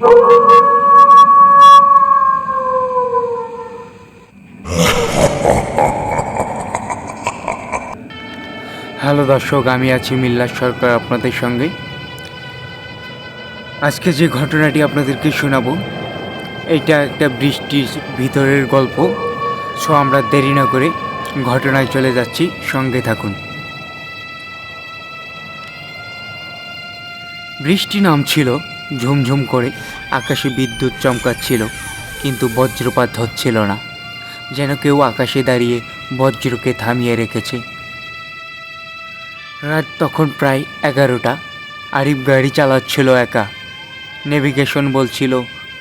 Hello দর্শক, আমি আছি মিল্লাস সরকার আপনাদের সঙ্গে। আজকে যে ঘটনাটি আপনাদেরকে শোনাবো, এটা একটা বৃষ্টির ভিতরের গল্প। সো আমরা দেরি না করে ঘটনায় চলে যাচ্ছি, সঙ্গে থাকুন। বৃষ্টি নামছিল ঝুমঝুম করে আকাশে বিদ্যুৎ চমকাচ্ছিল, কিন্তু বজ্রপাত হচ্ছিল না, যেন কেউ আকাশে দাঁড়িয়ে বজ্রকে থামিয়ে রেখেছে। রাত তখন প্রায় এগারোটা, আরিফ গাড়ি চালাচ্ছিল একা। নেভিগেশন বলছিল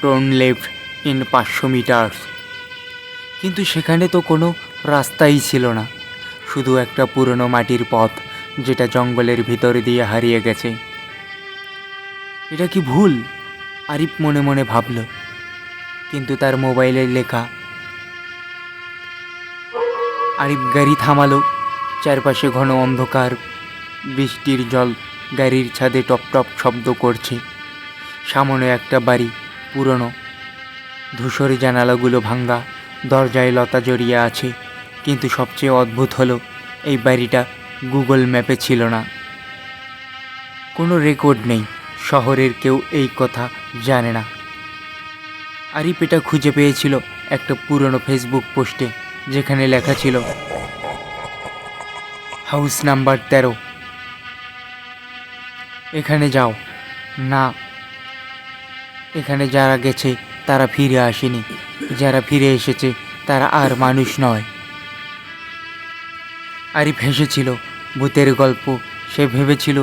টোন লেফট ইন পাঁচশো মিটার কিন্তু সেখানে তো কোনো রাস্তাই ছিল না, শুধু একটা পুরনো মাটির পথ, যেটা জঙ্গলের ভিতর দিয়ে হারিয়ে গেছে। এটা কি ভুল? আরিফ মনে মনে ভাবল, কিন্তু তার মোবাইলের লেখা। আরিফ গাড়ি থামালো, চারপাশে ঘন অন্ধকার, বৃষ্টির জল গাড়ির ছাদে টপ টপ শব্দ করছে। সামনে একটা বাড়ি, পুরনো। ধূসর জানালাগুলো ভাঙ্গা, দরজায় লতা জড়িয়ে আছে, কিন্তু সবচেয়ে অদ্ভুত হলো, এই বাড়িটা গুগল ম্যাপে ছিল না। কোনো রেকর্ড নেই। শহরের কেউ এই কথা জানে না। আরিফ এটা খুঁজে পেয়েছিল একটা পুরনো ফেসবুক পোস্টে, যেখানে লেখা ছিল, হাউস নাম্বার তেরো। এখানে যাও। না, এখানে যারা গেছে, তারা ফিরে আসেনি। যারা ফিরে এসেছে, তারা আর মানুষ নয়। আরিফ হেসেছিল, ভূতের গল্প। সে ভেবেছিল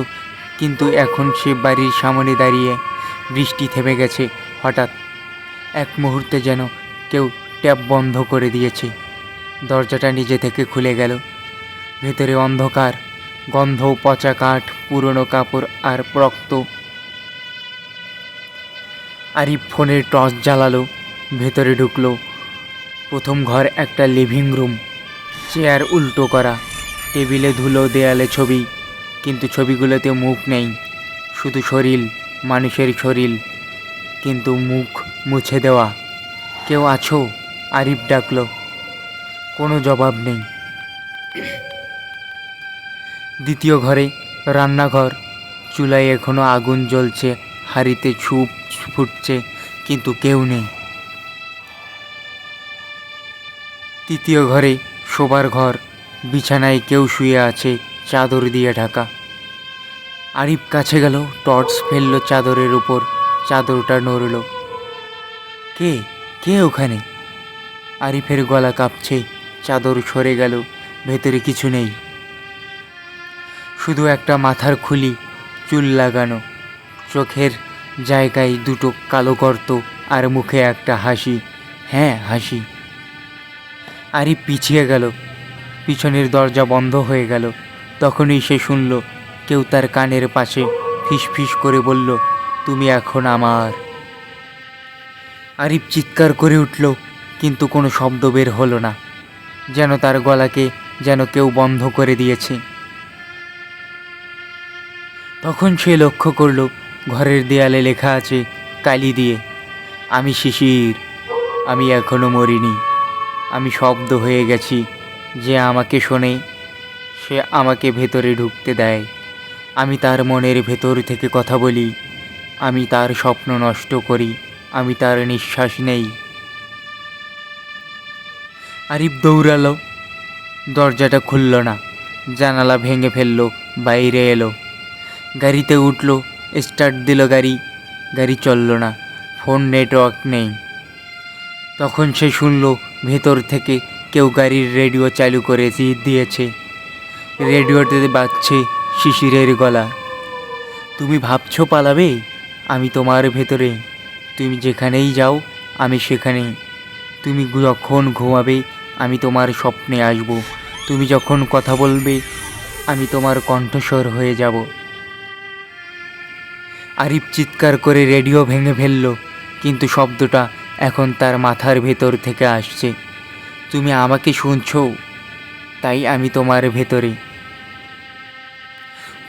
কিন্তু এখন সে বাড়ির সামনে দাঁড়িয়ে বৃষ্টি থেমে গেছে হঠাৎ। এক মুহূর্তে যেন কেউ ট্যাপ বন্ধ করে দিয়েছে। দরজাটা নিজে থেকে খুলে গেল। ভেতরে অন্ধকার গন্ধ পচা কাঠ, পুরনো কাপড় আর রক্ত। আরিফ ফোনের টর্চ জ্বালালো, ভেতরে ঢুকলো। প্রথম ঘর একটা লিভিং রুম, চেয়ার উল্টো করা, টেবিলে ধুলো দেয়ালে ছবি। কিন্তু ছবিগুলোতে মুখ নেই। শুধু শরীর, মানুষের শরীর। কিন্তু মুখ মুছে দেওয়া। কেউ আছো? আরিফ ডাকলো। কোনো জবাব নেই। দ্বিতীয় ঘরে, রান্নাঘর। চুলায় এখনও আগুন জ্বলছে, হাঁড়িতে ছুপ ফুটছে, কিন্তু কেউ নেই। তৃতীয় ঘরে, শোবার ঘর। বিছানায় কেউ শুয়ে আছে, চাদর দিয়ে ঢাকা। আরিফ কাছে গেল, টর্চ ফেলল চাদরের উপর, চাদরটা নড়ল। কে? কে ওখানে? আরিফের গলা কাঁপছে, চাদর সরে গেল, ভেতরে কিছু নেই। শুধু একটা মাথার খুলি, চুল লাগানো, চোখের জায়গায় দুটো কালো গর্ত আর মুখে একটা হাসি। হ্যাঁ হাসি। আরিফ পিছিয়ে গেল, পিছনের দরজা বন্ধ হয়ে গেল, তখনই সে শুনল কেউ তার কানের পাশে ফিস করে বলল, তুমি এখন আমার। আরিফ চিৎকার করে উঠল, কিন্তু কোনো শব্দ বের হলো না, যেন তার গলাকে যেন কেউ বন্ধ করে দিয়েছে। তখন সে লক্ষ্য করল, ঘরের দেয়ালে লেখা আছে, কালি দিয়ে, আমি শিশির, আমি এখনও মরিনি, আমি শব্দ হয়ে গেছি, যে আমাকে শোনে, সে আমাকে ভেতরে ঢুকতে দেয়। আমি তার মনের ভেতর থেকে কথা বলি। আমি তার স্বপ্ন নষ্ট করি। আমি তার নিঃশ্বাস নেই। আরিফ দৌড়ালো। দরজাটা খুলল না। জানালা ভেঙে ফেলল। বাইরে এলো। গাড়িতে উঠল। স্টার্ট দিল গাড়ি। গাড়ি চলল না। ফোন নেটওয়ার্ক নেই। তখন সে শুনল, ভেতর থেকে কেউ গাড়ির রেডিও চালু করে দিয়েছে। রেডিওতে বাজছে শিশিরের গলা। তুমি ভাবছ পালাবে? আমি তোমার ভেতরে। তুমি যেখানেই যাও, আমি সেখানে। তুমি যখন ঘুমাবে, আমি তোমার স্বপ্নে আসব। তুমি যখন কথা বলবে, আমি তোমার কণ্ঠস্বর হয়ে যাব। আরিফ চিৎকার করে রেডিও ভেঙে ফেলল, কিন্তু শব্দটা এখন তার মাথার ভেতর থেকে আসছে। তুমি আমাকে শুনছো, তাই আমি তোমার ভেতরে।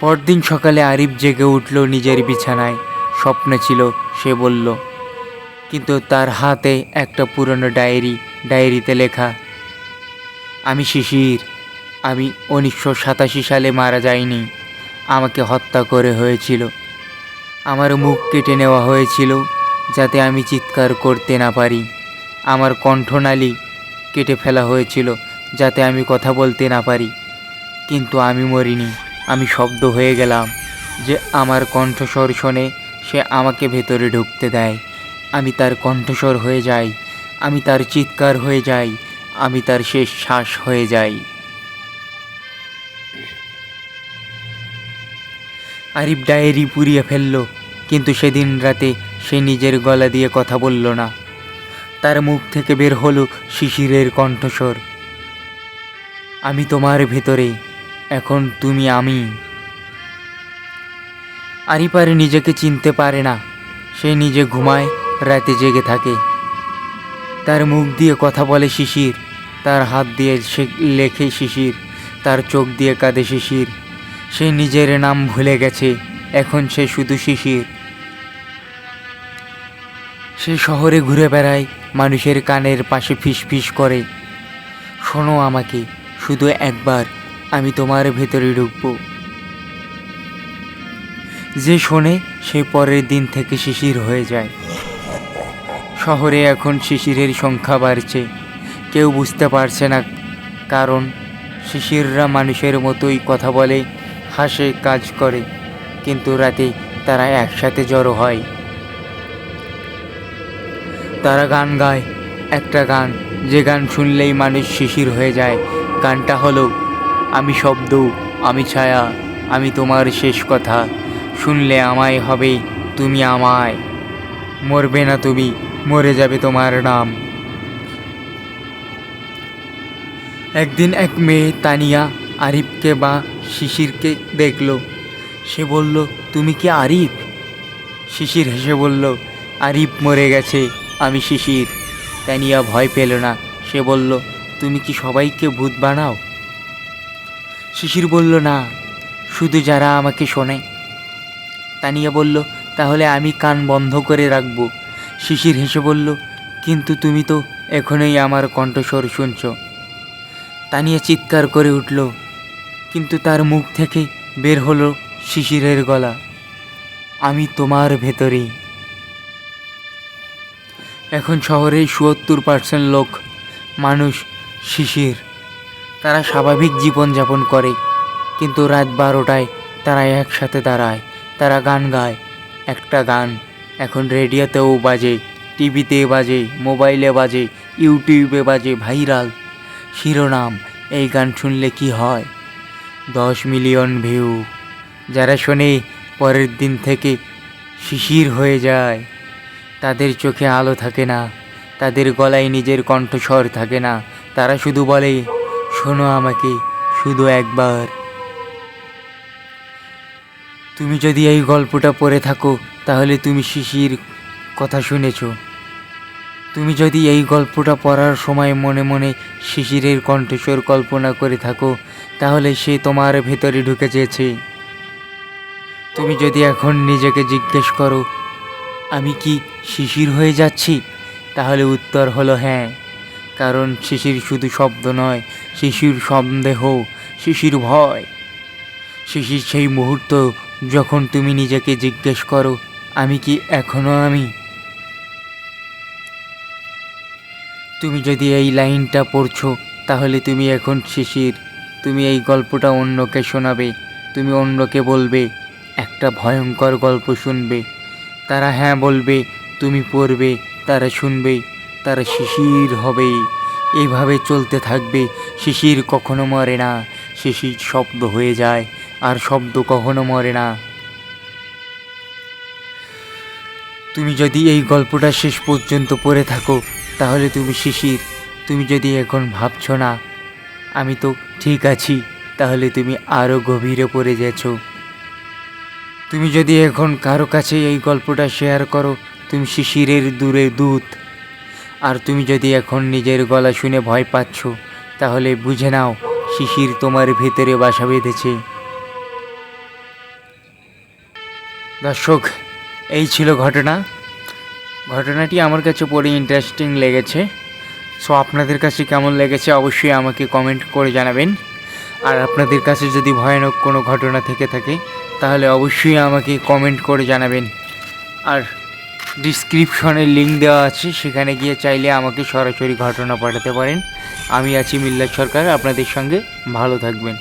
পরদিন সকালে আরিফ জেগে উঠল নিজের বিছানায়। স্বপ্ন ছিল, সে বলল, কিন্তু তার হাতে একটা পুরনো ডায়েরি, ডায়েরিতে লেখা, আমি শিশির, আমি উনিশশো সাতাশি সালে মারা যাইনি, আমাকে হত্যা করে হয়েছিল, আমার মুখ কেটে নেওয়া হয়েছিল, যাতে আমি চিৎকার করতে না পারি, আমার কণ্ঠনালী কেটে ফেলা হয়েছিল, যাতে আমি কথা বলতে না পারি, কিন্তু আমি মরিনি। আমি শব্দ হয়ে গেলাম যে আমার কণ্ঠস্বর শোনে, সে আমাকে ভেতরে ঢুকতে দেয়। আমি তার কণ্ঠস্বর হয়ে যাই, আমি তার চিৎকার হয়ে যাই, আমি তার শেষ শ্বাস হয়ে যাই। আরিফ ডায়েরি পুড়িয়ে ফেলল, কিন্তু সেদিন রাতে সে নিজের গলা দিয়ে কথা বলল না। তার মুখ থেকে বের হলো শিশিরের কণ্ঠস্বর। আমি তোমার ভেতরে এখন তুমি আমি। আরিফ আর নিজেকে চিনতে পারে না। সে নিজে ঘুমায়, রাতে জেগে থাকে। তার মুখ দিয়ে কথা বলে শিশির। তার হাত দিয়ে সে লেখে শিশির। তার চোখ দিয়ে কাঁদে শিশির। সে নিজের নাম ভুলে গেছে। এখন সে শুধু শিশির। সে শহরে ঘুরে বেড়ায়, মানুষের কানের পাশে ফিস ফিস করে। শোনো আমাকে, শুধু একবার। আমি তোমার ভেতরে ঢুকবো। যে শোনে, সে পরের দিন থেকে শিশির হয়ে যায়। শহরে এখন শিশিরের সংখ্যা বাড়ছে। কেউ বুঝতে পারছে না কারণ শিশিররা মানুষের মতোই কথা বলে, হাসে, কাজ করে। কিন্তু রাতে তারা একসাথে জড়ো হয়। তারা গান গায়। একটা গান, যে গান শুনলেই মানুষ শিশির হয়ে যায়। গানটা হলো আমি শব্দ, আমি ছায়া, আমি তোমার শেষ কথা। শুনলে আমায় হবে, তুমি আমায়। মরবে না তুমি, মরে যাবে তোমার নাম। একদিন এক মেয়ে তানিয়া আরিফকে বা শিশিরকে দেখল। সে বলল, তুমি কি আরিফ? শিশির হেসে বলল, আরিফ মরে গেছে, আমি শিশির। তানিয়া ভয় পেল না। সে বলল, তুমি কি সবাইকে ভূত বানাও? শিশির বলল, না, শুধু যারা আমাকে শোনে। তানিয়া বলল, তাহলে আমি কান বন্ধ করে রাখব। শিশির হেসে বলল, কিন্তু তুমি তো এখনই আমার কণ্ঠস্বর শুনছ। তানিয়া চিৎকার করে উঠল, কিন্তু তার মুখ থেকে বের হলো শিশিরের গলা, আমি তোমার ভেতরে এখন শহরে সুয়াত্তর পার্সেন্ট লোক মানুষ শিশির। তারা স্বাভাবিক জীবনযাপন করে। কিন্তু রাত বারোটায় তারা একসাথে দাঁড়ায়। তারা গান গায়। একটা গান এখন রেডিওতেও বাজে, টিভিতে বাজে, মোবাইলে বাজে, ইউটিউবে বাজে, ভাইরাল। শিরোনাম, এই গান শুনলে কি হয়? দশ মিলিয়ন ভিউ। যারা শোনে, পরের দিন থেকে শিশির হয়ে যায়। তাদের চোখে আলো থাকে না। তাদের গলায় নিজের কণ্ঠস্বর থাকে না। তারা শুধু বলে শোনো আমাকে শুধু একবার। তুমি যদি এই গল্পটা পড়ে থাকো, তাহলে তুমি শিশির কথা শুনেছ। তুমি যদি এই গল্পটা পড়ার সময় মনে মনে শিশিরের কণ্ঠস্বর কল্পনা করে থাকো, তাহলে সে তোমার ভেতরে ঢুকে যেছে তুমি যদি এখন নিজেকে জিজ্ঞেস করো, আমি কি শিশির হয়ে যাচ্ছি? তাহলে উত্তর হলো হ্যাঁ কারণ শিশির শুধু শব্দ নয় শিশির সন্দেহ, শিশির ভয়। শিশির সেই মুহূর্ত যখন তুমি নিজেকে জিজ্ঞেস করো, আমি কি এখনও আমি? তুমি যদি এই লাইনটা পড়ছো, তাহলে তুমি এখন শিশির। তুমি এই গল্পটা অন্যকে শোনাবে, তুমি অন্যকে বলবে, একটা ভয়ঙ্কর গল্প শুনবে। তারা হ্যাঁ বলবে, তুমি পড়বে, তারা শুনবে, তারা শিশির হবে। এইভাবে চলতে থাকবে শিশির কখনো মরে না। শিশির শব্দ হয়ে যায়, আর শব্দ কখনো মরে না। তুমি যদি এই গল্পটা শেষ পর্যন্ত পড়ে থাকো, তাহলে তুমি শিশির, তুমি যদি এখন ভাবছ না, আমি তো ঠিক আছি তাহলে তুমি আরও গভীরে পড়ে গেছো তুমি যদি এখন কারও কাছে এই গল্পটা শেয়ার করো, তুমি শিশিরের দূরে দূত। আর তুমি যদি এখন নিজের গলা শুনে ভয় পাচ্ছ তাহলে বুঝে নাও, শিশির তোমার ভেতরে বাসা বেঁধেছে। দর্শক, এই ছিল ঘটনা। ঘটনাটি আমার কাছে পড়ে ইন্টারেস্টিং লেগেছে। সো আপনাদের কাছে কেমন লেগেছে অবশ্যই আমাকে কমেন্ট করে জানাবেন। আর আপনাদের কাছে যদি ভয়ানক কোনো ঘটনা থেকে থাকে, তাহলে অবশ্যই আমাকে কমেন্ট করে জানাবেন। আর ডিসক্রিপশনে লিঙ্ক দেওয়া আছে, সেখানে গিয়ে চাইলে আমাকে সরাসরি ঘটনা পাঠাতে পারেন। আমি আছি মিল্লা সরকার, আপনাদের সঙ্গে ভালো থাকবেন।